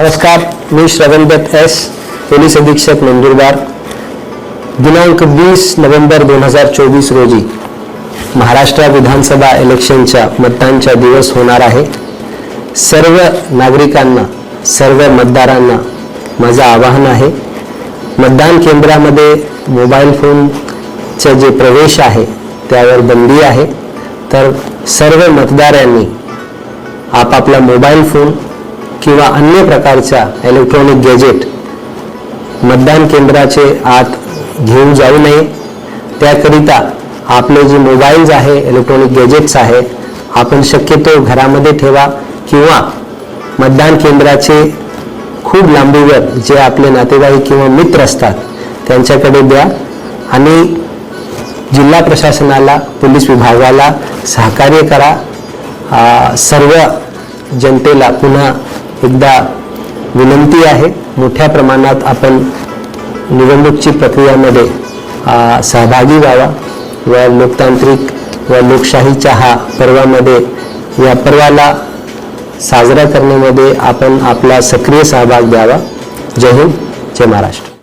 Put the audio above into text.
नमस्कार मी श्रवणदत्त S police अधीक्षक नंदुरबार. दिनांक वीस नोव्हेंबर दोन हजार चोवीस रोजी महाराष्ट्र विधानसभा इलेक्शनच्या मतदानचा दिवस होणार आहे. सर्व नागरिकांना सर्व मतदारांना माझं आवाहन आहे मतदान केंद्रामध्ये मोबाईल फोनचे जे प्रवेश आहे त्यावर बंदी आहे. तर सर्व मतदारांनी आपापला मोबाईल फोन किंवा अन्य प्रकारच्या इलेक्ट्रॉनिक गॅजेट मतदान केंद्राचे आत घेऊन जाऊ नये. त्याकरिता आपले जे मोबाईल्स आहे इलेक्ट्रॉनिक गॅजेट्स आहे आपण शक्यतो घरामध्ये ठेवा किंवा मतदान केंद्राचे खूप लांबीवर जे आपले नातेवाईक किंवा मित्र असतात त्यांच्याकडे द्या आणि जिल्हा प्रशासनाला पोलीस विभागाला सहकार्य करा. सर्व जनतेला पुन्हा एकदा विनंती आहे मोठ्या प्रमाणात आपण निवडणूकची प्रक्रियामध्ये सहभागी व्हावा. व लोकतांत्रिक व लोकशाहीच्या हा पर्वामध्ये या पर्वाला साजरा करण्यामध्ये आपण आपला सक्रिय सहभाग द्यावा. जय हिंद जय महाराष्ट्र.